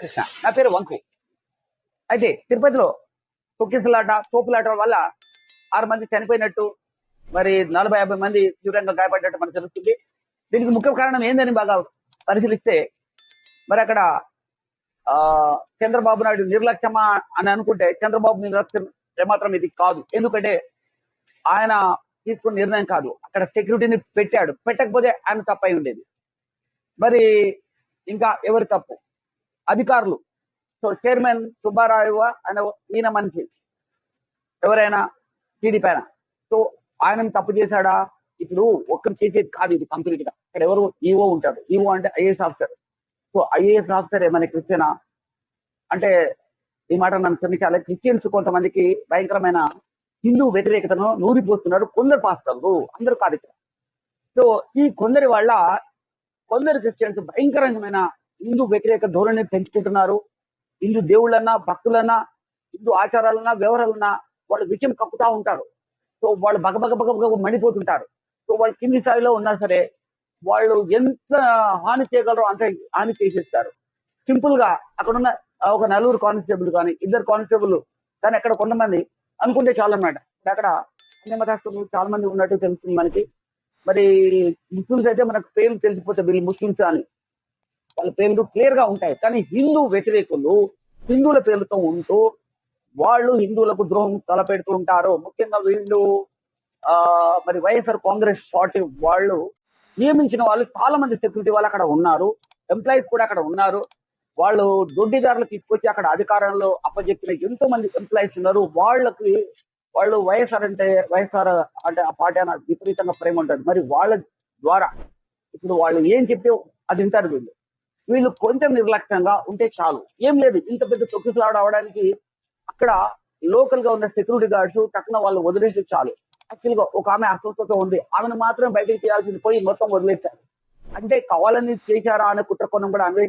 కృష్ణ. నా పేరు వంకు. అయితే తిరుపతిలో తొక్కిసలాట తోపులాట వల్ల ఆరు మంది చనిపోయినట్టు మరి నలభై యాభై మంది తీవ్రంగా గాయపడ్డట్టు మనకు తెలుస్తుంది. దీనికి ముఖ్య కారణం ఏందని బాగా పరిశీలిస్తే మరి అక్కడ ఆ చంద్రబాబు నాయుడు నిర్లక్ష్యమా అని అనుకుంటే చంద్రబాబు నిర్లక్ష్యం ఏమాత్రం ఇది కాదు. ఎందుకంటే ఆయన తీసుకున్న నిర్ణయం కాదు. అక్కడ సెక్యూరిటీని పెట్టాడు. పెట్టకపోతే ఆయన తప్పై ఉండేది. మరి ఇంకా ఎవరి తప్పు? అధికారులు. సో చైర్మన్ సుబ్బారావు అనే ఈయన మనిషి. ఎవరైనా టీడీపీ అయినా. సో ఆయన తప్పు చేశాడా? ఇప్పుడు ఒక్కరు చేసేది కాదు ఇది కంప్లీట్గా ఇక్కడ ఎవరు ఈఓ ఉంటాడు. ఈఓ అంటే IAS officer. So IAS officer ఏమైనా క్రిస్టియనా? అంటే ఈ మాట నన్ను క్షమించాలి. క్రిస్టియన్స్ కొంతమందికి భయంకరమైన హిందూ వ్యతిరేకతను నూరిపోస్తున్నారు. కొందరు పాస్టర్లు అందరూ కాదు సో ఈ కొందరి వల్ల కొందరు క్రిస్టియన్స్ భయంకరమైన హిందూ వ్యతిరేక ధోరణి పెంచుకుంటున్నారు. హిందూ దేవుళ్ళన్నా భక్తులన్నా హిందూ ఆచారాలన్నా వ్యవహారాలన్నా వాళ్ళు విషయం కక్కుతా ఉంటారు. సో వాళ్ళు బగబగ బగబగ మండిపోతుంటారు. సో వాళ్ళు కింది స్థాయిలో ఉన్నా సరే వాళ్ళు ఎంత హాని చేయగలరో అంత హాని చేసేస్తారు. సింపుల్గా అక్కడ ఉన్న ఒక నలుగురు కానిస్టేబుల్ కానీ ఇద్దరు కానిస్టేబుల్ కానీ అక్కడ కొంతమంది అనుకుంటే చాలా అన్నమాట అక్కడ అన్ని చాలా మంది ఉన్నట్టు తెలుస్తుంది మనకి. మరి ముస్లిమ్స్ అయితే మనకు పేర్లు తెలిసిపోతాయి. వీళ్ళు ముస్లిమ్స్ అని. వాళ్ళ పేర్లు క్లియర్గా ఉంటాయి. కానీ హిందూ వ్యతిరేకులు హిందువుల పేర్లతో ఉంటూ వాళ్ళు హిందువులకు ద్రోహం తలపెడుతూ ఉంటారు. ముఖ్యంగా వీళ్ళు ఆ మరి వైఎస్ఆర్ కాంగ్రెస్ పార్టీ వాళ్ళు నియమించిన వాళ్ళు చాలా మంది సెక్యూరిటీ వాళ్ళు అక్కడ ఉన్నారు. ఎంప్లాయీస్ కూడా అక్కడ ఉన్నారు. వాళ్ళు దొడ్డిదారులు తీసుకొచ్చి అక్కడ అధికారంలో అప్పచెప్పిన ఎంతో మంది ఎంప్లాయీస్ ఉన్నారు. వాళ్ళకి వాళ్ళు వైఎస్ఆర్ అంటే వైఎస్ఆర్ అంటే ఆ పార్టీ అన్న విపరీతంగా ప్రేమ ఉంటుంది. మరి వాళ్ళ ద్వారా ఇప్పుడు వాళ్ళు ఏం చెప్తే అది వింటారు వీళ్ళు. వీళ్ళు కొంచెం నిర్లక్ష్యంగా ఉంటే చాలు. ఏం లేదు ఇంత పెద్ద తొక్కిసలాడు అవడానికి అక్కడ లోకల్గా ఉన్న సెక్యూరిటీ గార్డ్స్ టక్కున వాళ్ళు వదిలేసి చాలు. యాక్చువల్గా ఒక ఆమె అస్వస్థత ఉంది. ఆమెను మాత్రం బయటకు తీయాల్సింది పోయి మొత్తం వదిలేశారు. అంటే కావాలని చేశారా అనే కుట్ర కొనం కూడా అన్వే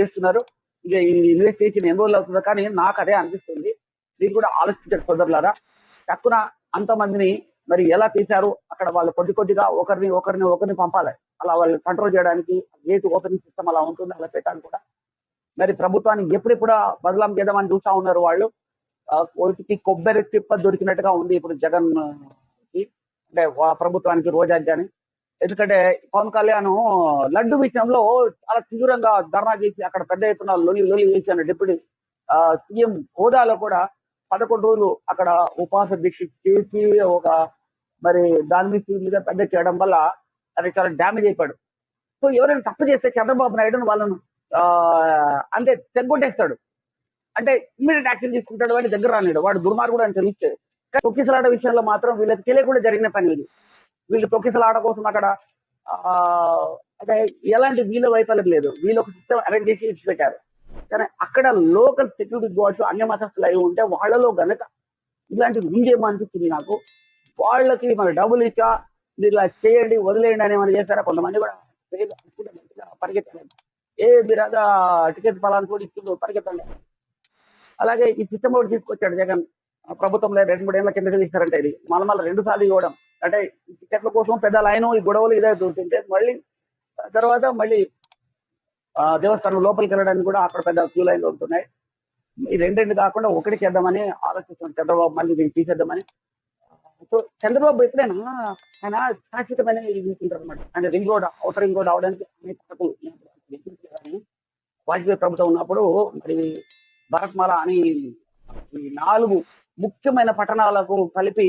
చేస్తున్నారు. ఇక ఇన్వెస్టిగేషన్ ఎన్ని రోజులు అవుతుందో కానీ నాకు అదే అనిపిస్తుంది. మీరు కూడా ఆలోచించారు సోదరులారా. టక్కున అంతమందిని మరి ఎలా తీశారు? అక్కడ వాళ్ళు కొద్ది కొద్దిగా ఒకరిని ఒకరిని ఒకరిని పంపాలి. అలా వాళ్ళు కంట్రోల్ చేయడానికి గేట్ ఓపెనింగ్ సిస్టమ్ అలా ఉంటుంది అలా పెట్టాలి కూడా. మరి ప్రభుత్వాన్ని ఎప్పుడెప్పుడు బదలాం చేద్దామని చూస్తా ఉన్నారు వాళ్ళు. ఆ, ఒకటికి కొబ్బరి తిప్ప దొరికినట్టుగా ఉంది ఇప్పుడు జగన్కి. అంటే ప్రభుత్వానికి రోజా అని ఎందుకంటే పవన్ కళ్యాణ్ లడ్డు విషయంలో చాలా తీవ్రంగా ధర్నా చేసి అక్కడ పెద్ద ఎత్తున లొలి లొలి చేశాను డిప్యూటీ సీఎం హోదాలో కూడా పదకొండు రోజులు అక్కడ ఉపవాస దీక్ష చేసి ఒక మరి దాని మీద పెద్ద చేయడం వల్ల అది చాలా డ్యామేజ్ అయిపోయాడు. సో ఎవరైనా తప్పు చేస్తే చంద్రబాబు నాయుడు వాళ్ళను ఆ, అంటే తెగొట్టేస్తాడు అంటే ఇమీడియట్ యాక్షన్ తీసుకుంటాడు వాడి దగ్గర రానిడు. వాడు దుర్మార్గుడు అని తెలిస్తే. కానీ తొక్కిసలాట విషయంలో మాత్రం వీళ్ళకి తెలియకుండా జరిగిన పని ఇది. వీళ్ళు తొక్కిసలాట కోసం అక్కడ ఆ, అంటే ఎలాంటి వీళ్ళ వైఫల్యం లేదు. వీళ్ళు ఒక సిస్టమ్ అరేంజ్ చేసి ఇచ్చి పెట్టారు కానీ అక్కడ లోకల్ సెక్యూరిటీ గార్డ్స్ అన్య మతస్థులు అయి ఉంటే వాళ్ళలో గనక ఇలాంటివి ఉందేమో అనిపిస్తుంది నాకు వాళ్ళకి మన డబ్బులు ఇచ్చా మీరు ఇలా చేయండి వదిలేయండి అని ఏమైనా చేస్తారా? కొంతమంది కూడా పరిగెత్తలేదు పరిగెత్తాలి ఏ మీరగా టికెట్ ఫలాన్ని కూడా ఇస్తుందో పరిగెత్తండి అలాగే ఈ సిస్టమ్ కూడా తీసుకొచ్చాడు జగన్. ప్రభుత్వంలో రెండు మూడు ఏళ్ళ కింద తీస్తారంటే ఇది. మళ్ళీ మళ్ళీ రెండు సార్లు ఇవ్వడం. అంటే టికెట్ల కోసం పెద్ద లైన్ ఈ గొడవలు ఇదే దూరుతుంటే మళ్ళీ తర్వాత మళ్ళీ దేవస్థానం లోపలికి వెళ్ళడానికి కూడా అక్కడ పెద్ద క్యూ లైన్లు ఉంటున్నాయి ఈ రెండు రెండు కాకుండా ఒకటి చేద్దామని ఆలోచిస్తున్నాం. చంద్రబాబు మళ్ళీ దీన్ని తీసేద్దామని. సో చంద్రబాబు ఎప్పుడైనా ఆయన శాశ్వతమైన ఇది అనమాట ఆయన ring road outer ring road అవడానికి అనేక వాజ్పేయి ప్రభుత్వం ఉన్నప్పుడు మరి భరత్మాల అని నాలుగు ముఖ్యమైన పట్టణాలకు కలిపి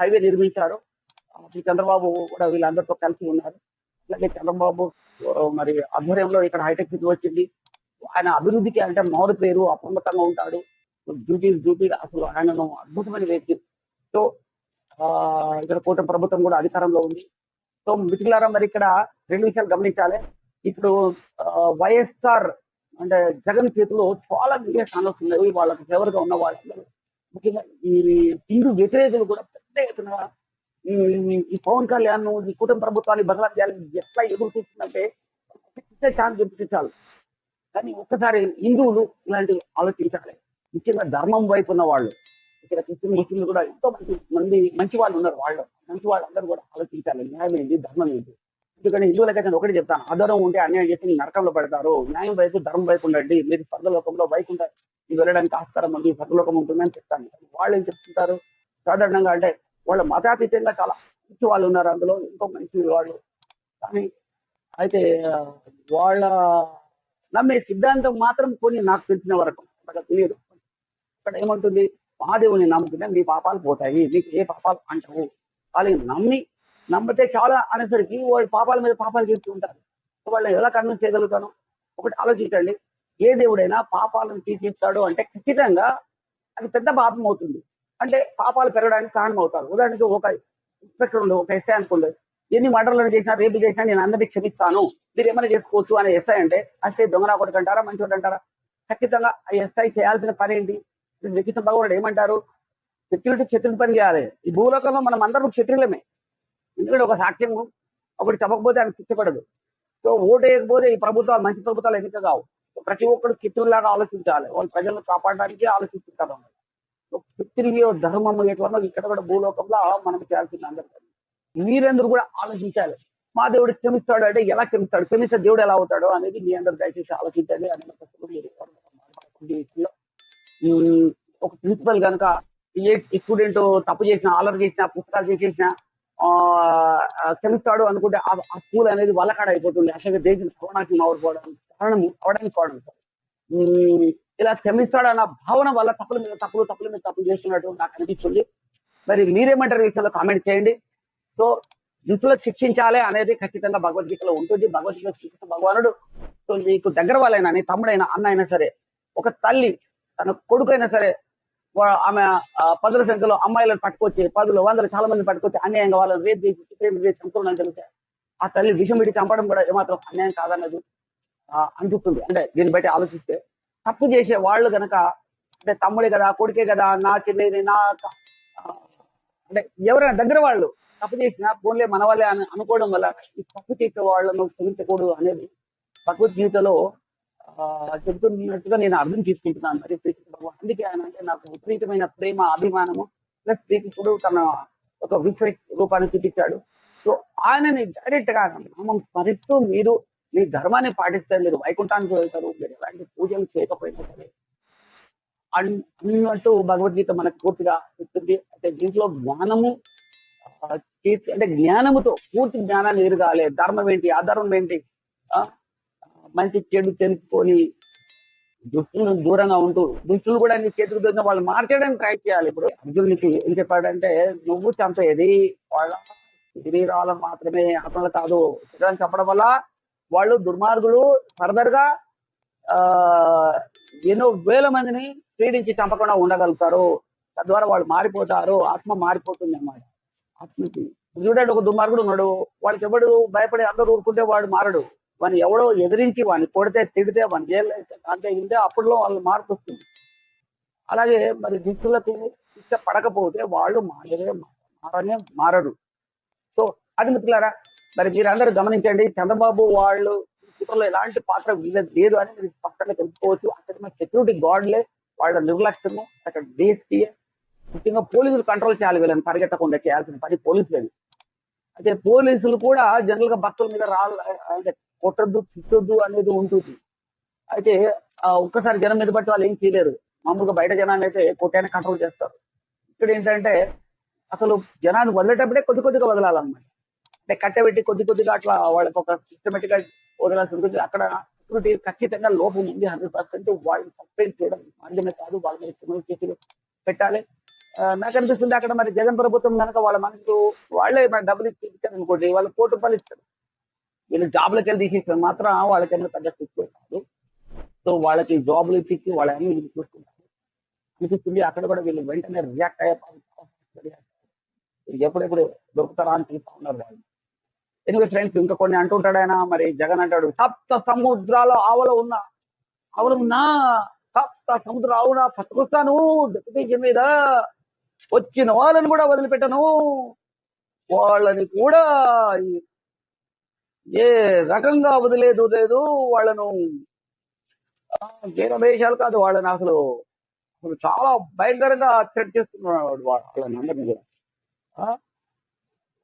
హైవే నిర్మించారు. చంద్రబాబు కూడా వీళ్ళందరితో కలిసి ఉన్నారు. అలాగే చంద్రబాబు మరి ఆధ్వర్యంలో ఇక్కడ హైటెక్ సిటీ వచ్చింది. ఆయన అభివృద్ధికి అంటే మామూలు పేరు అప్రమత్తంగా ఉంటాడు. డ్యూటీ డ్యూటీ అసలు ఆయనను అద్భుతమైన వ్యక్తి. సో ఇక్కడ కూటమి ప్రభుత్వం కూడా అధికారంలో ఉంది. సో మిత్రులారా మరి ఇక్కడ రెండు విషయాలు గమనించాలి. ఇప్పుడు ఆ, వైఎస్ఆర్ అంటే జగన్ చేతిలో చాలా మీడియా ఛానల్స్ ఉన్నాయి. వాళ్ళకి ఫేవర్గా ఉన్న వాళ్ళు ముఖ్యంగా ఈ హిందూ వ్యతిరేకులు కూడా పెద్ద ఎత్తున ఈ పవన్ కళ్యాణ్ ఈ కుటుంబ ప్రభుత్వాన్ని బదలాం చేయాలని ఎట్లా ఎదురు చూస్తుందంటే ఛాన్స్ చూపించాలి కానీ ఒక్కసారి హిందువులు ఇలాంటివి ఆలోచించాలి. ముఖ్యంగా ధర్మం వైపు ఉన్న వాళ్ళు ఇక్కడ క్రిస్టియన్ ముస్లింలు కూడా ఎంతో మంది మంది మంచి వాళ్ళు ఉన్నారు వాళ్ళు. మంచి వాళ్ళందరూ కూడా ఆలోచించాలి. న్యాయం ఏంటి? ధర్మం ఏంటి? ఎందుకంటే హిందువులకైతే నేను ఒకటి చెప్తాను. ఆధారం ఉంటే అన్యాయం చేసి మీరు నరకంలో పెడతారు. న్యాయం వైపు ధర్మం వైపు ఉండండి. మీరు స్వర్గలోకంలో వైకుంఠ మీకు వెళ్ళడానికి ఆస్కారం ఉంది. స్వర్గలోకం ఉంటుందని చెప్తాను. వాళ్ళు ఏం చెప్తుంటారు? సాధారణంగా అంటే వాళ్ళ మతాతీతంగా చాలా మంచి వాళ్ళు ఉన్నారు అందులో. ఎంతో మంచి వాళ్ళు. కానీ అయితే వాళ్ళ నమ్మే సిద్ధాంతం మాత్రం కొన్ని నాకు తెలిసిన వరకు అక్కడ తెలియదు. అక్కడ ఏమంటుంది మహాదేవుని నమ్ముకుంటే మీ పాపాలు పోతాయి. మీకు ఏ పాపాలు అంటవు. వాళ్ళకి నమ్మి నమ్మితే చాలా అనేసరికి వాళ్ళ పాపాల మీద పాపాలు చేస్తూ ఉంటారు. వాళ్ళని ఎలా కన్విన్స్ చేయగలుగుతాను? ఒకటి ఆలోచించండి. ఏ దేవుడైనా పాపాలను తీసేస్తాడు అంటే ఖచ్చితంగా అది పెద్ద పాపం అవుతుంది. అంటే పాపాలు పెరగడానికి కారణం అవుతారు ఉదాహరణకి ఒక ఇన్స్పెక్టర్ ఉండు ఒక ఎస్ఐ అనుకోండి. ఎన్ని మర్డర్లను చేసినా రేపు చేసినా నేను అందరినీ క్షమిస్తాను. మీరు ఏమైనా చేసుకోవచ్చు అనే ఎస్ఐ అంటే అంటే దొంగనా కొడుకు అంటారా మంచోడు అంటారా? ఖచ్చితంగా ఆ ఎస్ఐ చేయాల్సిన పని ఏంటి? లిఖిత భగవానుడు ఏమంటారు? శత్రుడికి శత్రుడి పని చేయాలి. ఈ భూలోకంలో మనం అందరం క్షత్రులమే ఎందుకంటే ఒక సాక్ష్యము ఒకటి చెప్పకపోతే ఆయన శిక్షపడదు సో ఓటు వేయకపోతే ఈ ప్రభుత్వాలు మంచి ప్రభుత్వాలు ఎన్నిక కావు. ప్రతి ఒక్కరు క్షత్రులాగా ఆలోచించాలి. వాళ్ళు ప్రజలను కాపాడడానికి ఆలోచిస్తుంటారు సో ధర్మం ఎట్లనో ఇక్కడ కూడా భూలోకంలో మనం చేయాల్సింది అందరికీ మీరందరూ కూడా ఆలోచించాలి. మా దేవుడు క్షమిస్తాడు అంటే ఎలా క్షమిస్తాడు? క్షమిస్తే దేవుడు ఎలా అవుతాడు అనేది మీ అందరు దయచేసి ఆలోచించండి. అని ఒక ప్రిన్సిపల్ కనుక స్టూడెంట్ తప్పు చేసిన ఆలర్ చేసిన పుస్తకాలు చేసిన ఆ క్షమిస్తాడు అనుకుంటే ఆ స్కూల్ అనేది వల్లకాడ అయిపోతుంది. అసలు దేశం సర్వనాశనం అవకపోవడం కారణం అవడానికి కారణం సార్. ఇలా క్షమిస్తాడు అన్న భావన వల్ల తప్పుల మీద తప్పులు తప్పుల మీద తప్పులు చేస్తున్నట్టు నాకు అనిపిస్తుంది. మరి మీరేమంటారు విషయంలో కామెంట్ చేయండి. సో దుస్తులకు శిక్షించాలి అనేది ఖచ్చితంగా భగవద్గీతలో ఉంటుంది. భగవద్గీత శిక్షించిన భగవానుడు. సో నీకు దగ్గర వాళ్ళైనా నీ తమ్ముడైనా అన్న అయినా సరే ఒక తల్లి తన కొడుకైనా సరే వా- ఆమె పదుల సంఖ్యలో అమ్మాయిలను పట్టుకొచ్చి పదులు వందలు చాలా మంది పట్టుకొచ్చి అన్యాయంగా వాళ్ళని రేపు చేసి చిత్రం చేసి చంపుతున్నాను తెలిస్తే ఆ తల్లి విషం విడి చంపడం కూడా ఏమాత్రం అన్యాయం కాదన్నది అనిపిస్తుంది అంటే దీన్ని బట్టి ఆలోచిస్తే తప్పు చేసే వాళ్ళు గనక అంటే తమ్ముడే కదా కొడుకే కదా నా చెల్లిని నా అంటే ఎవరైనా దగ్గర వాళ్ళు తప్పు చేసినా ఫోన్లే మన వాళ్ళే అని అనుకోవడం వల్ల ఈ తప్పు చేసే వాళ్ళను క్షమించకూడదు అనేది భగవద్గీతలో చెబుతున్నట్టుగా నేను అర్థం చేసుకుంటున్నాను. మరి శ్రీకృష్ణ భగవాన్ అందుకే ఆయన అంటే నాకు విపరీతమైన ప్రేమ అభిమానము ప్లస్ శ్రీకృష్ణుడు తన ఒక విపరీత రూపాన్ని చూపించాడు. సో ఆయనని డైరెక్ట్గా నామం స్మరిస్తూ మీరు మీ ధర్మాన్ని పాటిస్తారు మీరు వైకుంఠానికి వెళ్తారు మీరు ఎలాంటి పూజలు చేయకపోయినా సరే. అన్నట్టు భగవద్గీత మనకు పూర్తిగా చెప్తుంది. అంటే దీంట్లో జ్ఞానము అంటే జ్ఞానముతో పూర్తి జ్ఞానాన్ని ఎరగాలి ధర్మం ఏంటి అధర్మం ఏంటి? ఆ, మంచి చెడు తెలుసుకొని దుష్టులను దూరంగా ఉంటూ దుష్టులు కూడా నీ చేతికి దొరికిన వాళ్ళు మార్చడానికి ట్రై చేయాలి ఇప్పుడు. అర్జునుడికి ఏం చెప్పాడంటే నువ్వు చంపేది వాళ్ళ శరీరాలను మాత్రమే ఆత్మలు కాదు శరీరాన్ని చంపడం వల్ల వాళ్ళు దుర్మార్గులు ఫర్దర్గా ఆ ఎన్నో వేల మందిని పీడించి చంపకుండా ఉండగలుగుతారు. తద్వారా వాళ్ళు మారిపోతారు ఆత్మ మారిపోతుంది అన్నమాట ఆత్మకి చూడండి ఒక దుర్మార్గుడు ఉన్నాడు. వాళ్ళకి ఎవడు భయపడి అందరూ ఊరుకుంటే వాడు మారడు. వాడిని ఎవడో ఎదిరించి వాడిని కొడితే తిడితే వాడిని జైల్లో వేస్తే అప్పుడులో వాళ్ళు మార్పు వస్తుంది. అలాగే మరి దిక్కులకు శిక్ష పడకపోతే వాళ్ళు మారరే మారనే మారరు. సో అది మిత్రులారా మరి మీరందరూ గమనించండి చంద్రబాబు వాళ్ళు చిత్రంలో ఎలాంటి పాత్ర వీళ్ళది లేదు అని మీరు పక్కన తెలుసుకోవచ్చు. అక్కడ సెక్యూరిటీ గార్డులే వాళ్ళ నిర్లక్ష్యము అక్కడ డిఎస్పీఏ ముఖ్యంగా పోలీసులు కంట్రోల్ చేయాలి వీళ్ళని పరిగెట్టకుండా చేయాల్సిన పని పోలీసులేదు. అయితే పోలీసులు కూడా జనరల్గా భక్తుల మీద రాళ్ళు అంటే కొట్టద్దు తిట్టొద్దు అనేది ఉంటుంది. అయితే ఆ ఒక్కసారి జనం మీద బట్టి వాళ్ళు ఏం చేయలేరు. మామూలుగా బయట జనాన్ని అయితే కొట్టైనా కంట్రోల్ చేస్తారు. ఇక్కడ ఏంటంటే అసలు జనాన్ని వదిలేటప్పుడే కొద్ది కొద్దిగా వదలాలన్నమాట. అంటే కట్టబెట్టి కొద్ది కొద్దిగా అట్లా వాళ్ళకి ఒక సిస్టమేటిక్గా వదలాల్సి ఉంటుంది. అక్కడ సెక్యూరిటీ ఖచ్చితంగా లోపం ఉంది హండ్రెడ్ పర్సెంట్ వాళ్ళని సస్పెండ్ చేయడం మాత్రమే కాదు. వాళ్ళ మీద క్రిమినల్ కేసులు పెట్టాలి. నాకు అనిపిస్తుంది అక్కడ మరి జగన్ ప్రభుత్వం కనుక వాళ్ళ మనసు వాళ్ళే మరి డబ్బులు ఇచ్చి ఇచ్చారు అనుకోండి? వాళ్ళు కోటి రూపాయలు ఇస్తారు వీళ్ళు జాబ్లకి వెళ్ళి తీసేస్తే మాత్రం వాళ్ళకైనా పెద్ద శిక్ష కాదు. సో వాళ్ళకి జాబ్లు ఇప్పించి వాళ్ళని వీళ్ళు చూసుకుంటారు. అనిపిస్తుంది అక్కడ కూడా వీళ్ళు వెంటనే రియాక్ట్ అయ్యే ఎప్పుడెప్పుడు దొరుకుతారా అని చూస్తా ఉన్నారు వాళ్ళు. ఎనివే ఫ్రెండ్స్ ఇంకా కొన్ని అంటుంటాడు ఆయన. మరి జగన్ అంటాడు సప్త సముద్రాల ఆవల ఉన్న ఆవులు ఉన్నా సప్త సముద్ర ఆవున పట్టుకొస్తాను డెప్యుటేషన్ మీద వచ్చిన వాళ్ళని కూడా వదిలిపెట్టను. వాళ్ళని కూడా ఏ రకంగా వదిలేదు లేదు వాళ్ళను వేరే వేషాలు కాదు వాళ్ళని అసలు అసలు చాలా భయంకరంగా థ్రెట్ చేస్తున్నాడు వాళ్ళని అందరినీ కూడా.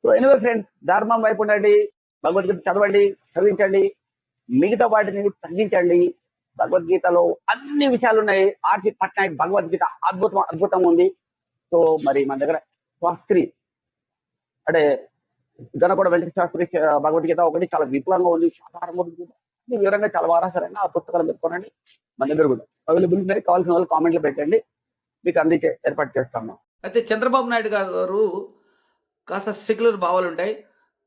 సో ఎనివే ఫ్రెండ్స్ ధర్మం వైపు ఉండండి భగవద్గీత చదవండి చదివించండి మిగతా వాటిని తగ్గించండి. భగవద్గీతలో అన్ని విషయాలు ఉన్నాయి. ఆర్టి పట్నాయక్ భగవద్గీత అద్భుతం అద్భుతంగా ఉంది. సో మరి మన దగ్గర శాస్త్రి అంటే గనకొండ వెంకట శాస్త్రి భగవద్గీత ఒకటి చాలా విపులంగా ఉంది సాధారణ భగవద్గీత అన్ని వివరంగా చాలా వారాసరంగా ఆ పుస్తకాలు పెట్టుకోనండి మన దగ్గర కూడా అవైలబుల్ ఉన్నాయి. కావాల్సిన వాళ్ళు కామెంట్లు పెట్టండి. మీకు అందించే ఏర్పాటు చేస్తాము. అయితే చంద్రబాబు నాయుడు గారు కాస్త సెక్యులర్ భావాలు ఉంటాయి.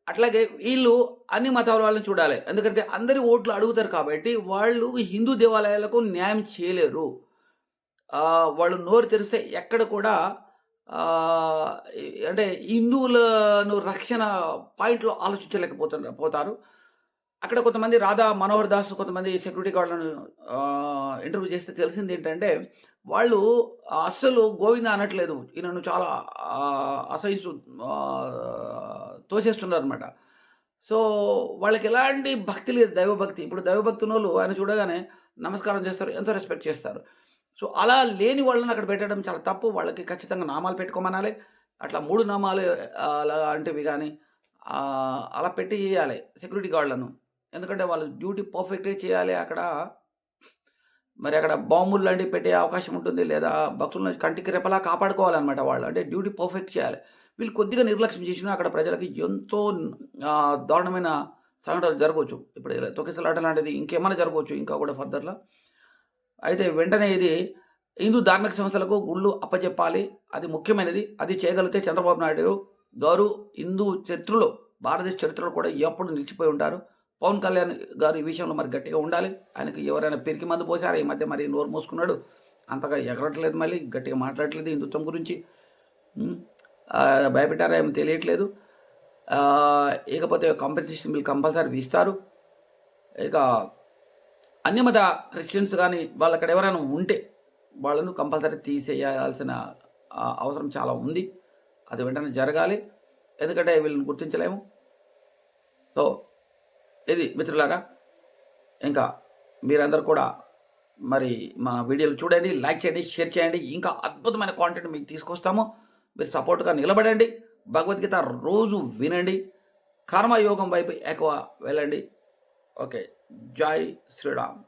అట్లాగే వీళ్ళు అన్ని మతాల వాళ్ళని చూడాలి. ఎందుకంటే అందరి ఓట్లు అడుగుతారు కాబట్టి వాళ్ళు హిందూ దేవాలయాలకు న్యాయం చేయలేరు. వాళ్ళు నోరు తెరిస్తే ఎక్కడ కూడా అంటే హిందువులను రక్షణ పాయింట్లో ఆలోచించలేకపోతున్నారు పోతారు. అక్కడ కొంతమంది రాధా మనోహర్ దాస్ కొంతమంది సెక్యూరిటీ గార్డులను ఇంటర్వ్యూ చేస్తే తెలిసింది ఏంటంటే వాళ్ళు అస్సలు గోవింద అనట్లేదు. ఈయనను చాలా ఆ, అసహించు తోసేస్తున్నారు అనమాట సో వాళ్ళకి ఎలాంటి భక్తి లేదు దైవభక్తి. ఇప్పుడు దైవభక్తి ఉన్న వాళ్ళు ఆయన చూడగానే నమస్కారం చేస్తారు ఎంతో రెస్పెక్ట్ చేస్తారు. సో అలా లేని వాళ్ళని అక్కడ పెట్టడం చాలా తప్పు. వాళ్ళకి ఖచ్చితంగా నామాలు పెట్టుకోమనాలి. అట్లా మూడు నామాలు అలా అంటివి కానీ అలా పెట్టి చేయాలి సెక్యూరిటీ గార్డులను. ఎందుకంటే వాళ్ళు డ్యూటీ పర్ఫెక్ట్గా చేయాలి అక్కడ. మరి అక్కడ బాంబులు లాంటివి పెట్టే అవకాశం ఉంటుంది. లేదా భక్తులను కంటికి రెపలా కాపాడుకోవాలన్నమాట వాళ్ళు. అంటే డ్యూటీ పర్ఫెక్ట్ చేయాలి. వీళ్ళు కొద్దిగా నిర్లక్ష్యం చేసినా అక్కడ ప్రజలకి ఎంతో దారుణమైన సంఘటనలు జరగవచ్చు. ఇప్పుడు ఇలా తొక్కిసలాట లాంటిది ఇంకేమైనా జరగవచ్చు. ఇంకా కూడా ఫర్దర్లో అయితే వెంటనే ఇది హిందూ ధార్మిక సంస్థలకు గుళ్ళు అప్పచెప్పాలి అది ముఖ్యమైనది. అది చేయగలిగితే చంద్రబాబు నాయుడు గారు హిందూ చరిత్రలో భారతదేశ చరిత్రలో కూడా ఎప్పుడు నిలిచిపోయి ఉంటారు. పవన్ కళ్యాణ్ గారు ఈ విషయంలో మరి గట్టిగా ఉండాలి. ఆయనకి ఎవరైనా పెరికి మందు పోసారా? ఈ మధ్య మరి నోరు మూసుకున్నాడు. అంతగా ఎగరట్లేదు మళ్ళీ గట్టిగా మాట్లాడట్లేదు హిందుత్వం గురించి. భయపెట్టారా ఏమో తెలియట్లేదు. ఇకపోతే కాంపెన్సేషన్ బిల్ కంపల్సరీ ఇస్తారు. ఇక అన్యమత క్రిస్టియన్స్ కానీ వాళ్ళు అక్కడ ఎవరైనా ఉంటే వాళ్ళను కంపల్సరీ తీసేయాల్సిన అవసరం చాలా ఉంది. అది వెంటనే జరగాలి. ఎందుకంటే వీళ్ళని గుర్తించలేము. సో ఇది మిత్రులారా ఇంకా మీరందరూ కూడా మరి మన వీడియోలు చూడండి లైక్ చేయండి షేర్ చేయండి. ఇంకా అద్భుతమైన కాంటెంట్ మీకు తీసుకొస్తాము. మీరు సపోర్ట్గా నిలబడండి. భగవద్గీత రోజు వినండి. కర్మయోగం వైపు ఎక్కువ వెళ్ళండి. ఓకే. জয় শ্রীরাম।